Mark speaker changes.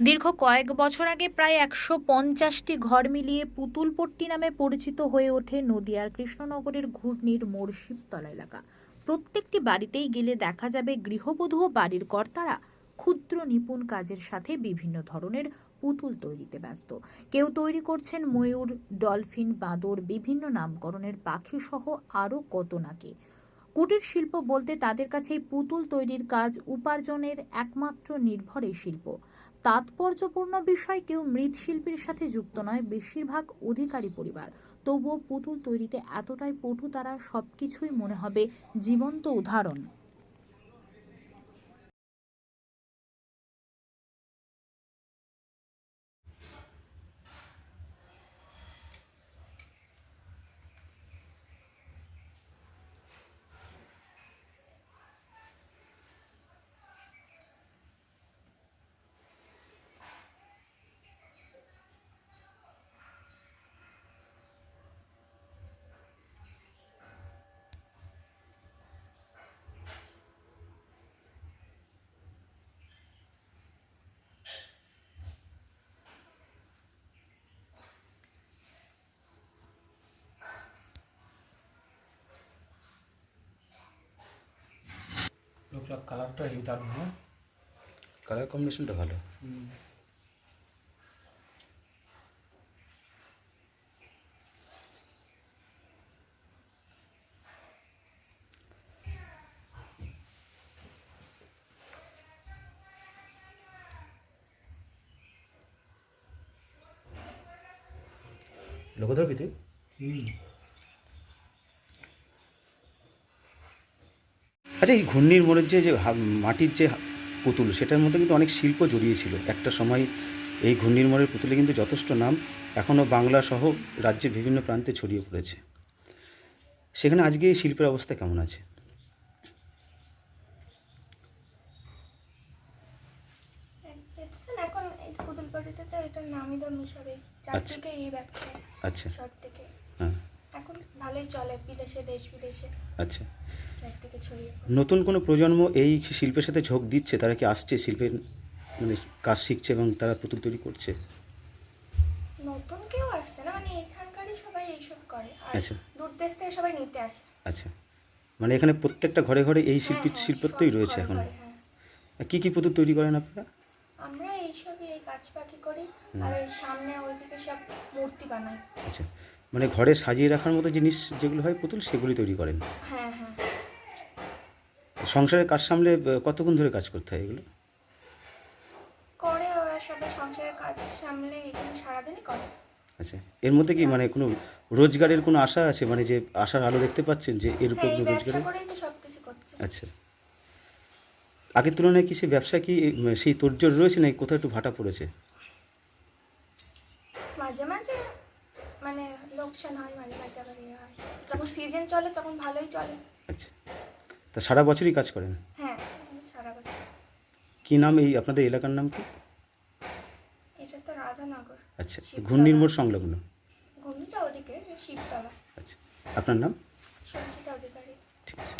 Speaker 1: দীর্ঘ কয়েক বছর আগে প্রায় একশো পঞ্চাশটি ঘর মিলিয়ে পুতুলপট্টি নামে পরিচিত হয়ে ওঠে নদিয়ার কৃষ্ণনগরের ঘূর্ণির মোড় শিবতলা এলাকা। প্রত্যেকটি বাড়িতেই গেলে দেখা যাবে গৃহবধূ বাড়ির কর্তারা ক্ষুদ্র নিপুণ কাজের সাথে বিভিন্ন ধরনের পুতুল তৈরিতে ব্যস্ত। কেউ তৈরি করছেন ময়ূর, ডলফিন, বাঁদর, বিভিন্ন নামকরণের পাখি সহ আরও কত নাকি কুটির শিল্প বলতে তাদের কাছে পুতুল তৈরির কাজ, উপার্জনের একমাত্র নির্ভরে শিল্প। তাৎপর্যপূর্ণ বিষয় কেউ মৃৎশিল্পীর সাথে যুক্ত নয়, বেশিরভাগ অধিকারী পরিবার। তবুও পুতুল তৈরিতে এতটাই পটু তারা সবকিছুই মনে হবে জীবন্ত উদাহরণ।
Speaker 2: লোকটা কালারটা হেভি দারুণ হ্যাঁ
Speaker 3: কালার কম্বিনেশনটা ভালো
Speaker 2: হুম।
Speaker 3: লোকধর পিতে
Speaker 2: হুম
Speaker 3: আচ্ছা এই ঘূর্ণির মোড়ের যে যে মাটির যে পুতুল সেটার মধ্যে কিন্তু অনেক শিল্প জড়িয়ে ছিল। একটা সময় এই ঘূর্ণির মোড়ের পুতুলে কিন্তু যথেষ্ট নাম এখনও বাংলা সহ রাজ্যের বিভিন্ন প্রান্তে ছড়িয়ে পড়েছে। সেখানে আজকে এই শিল্পের অবস্থা কেমন আছে? আচ্ছা।
Speaker 4: সব
Speaker 3: হ্যাঁ।
Speaker 4: এখন ভালোই চলে বিদেশে দেশ বিদেশে।
Speaker 3: আচ্ছা। নতুন কোনো প্রজন্ম এই শিল্পের সাথে ঝোঁক দিচ্ছে? তারা কি আসছে শিল্পের মানে কাজ শিখছে এবং তারা পুতুল তৈরি করছে?
Speaker 4: নতুন কেউ আসছে না মানে এখানকারই সবাই এইসব করে। আর
Speaker 3: আচ্ছা।
Speaker 4: দূর দেশ থেকে সবাই নিতে আসে।
Speaker 3: আচ্ছা। মানে এখানে প্রত্যেকটা ঘরে ঘরে এই শিল্পী
Speaker 4: হ্যাঁ, হ্যাঁ,
Speaker 3: শিল্পত্বই
Speaker 4: সব
Speaker 3: রয়েছে
Speaker 4: ঘরে
Speaker 3: এখন।
Speaker 4: ঘরে, হ্যাঁ।
Speaker 3: কী কী পুতুল তৈরি করেন আপনারা?
Speaker 4: আমরা এইসবই এই কাজ পাখি করি আর এই সামনে ওইদিকে সব মূর্তি বানাই।
Speaker 3: আচ্ছা। মানে ঘরে সাজিয়ে রাখার মতো জিনিস যেগুলো হয় পুতুল সেগুলি তৈরি করেন?
Speaker 4: হ্যাঁ হ্যাঁ।
Speaker 3: সংসারের কাজ সামলে কতক্ষণ ধরে কাজ করতে হয় এগুলো?
Speaker 4: করে ওরা সবাই সংসারের কাজ সামলে সারাদিনই করে।
Speaker 3: আচ্ছা এর মধ্যে কি মানে কোনো রোজগারের কোনো আশা আছে? মানে যে আশার আলো দেখতে পাচ্ছেন যে এর উপর
Speaker 4: হ্যাঁ
Speaker 3: কোনো রোজগারের? আচ্ছা। আগের তুলনায় কি সেই ব্যবসা কি সেই তোড়জোড় রয়েছে নাকি কোথাও একটু ভাটা পড়েছে?
Speaker 4: মাঝে মাঝে মানে লোকসান হয় মাঝে মাঝে আবার ইয়ে হয়। যখন সিজন চলে তখন ভালোই চলে।
Speaker 3: আচ্ছা। তা সারা বছরই কাজ করেন?
Speaker 4: হ্যাঁ সারা বছর।
Speaker 3: কি নাম এই আপনাদের এলাকার নাম কি?
Speaker 4: এটা তো রাধানগর।
Speaker 3: আচ্ছা ঘূর্ণির মোড় সংলগ্ন।
Speaker 4: ঘূর্ণিটা ওদিকে শিবতলা।
Speaker 3: আচ্ছা আপনার নাম?
Speaker 4: সঞ্চিতা অধিকারী।
Speaker 3: ঠিক আছে।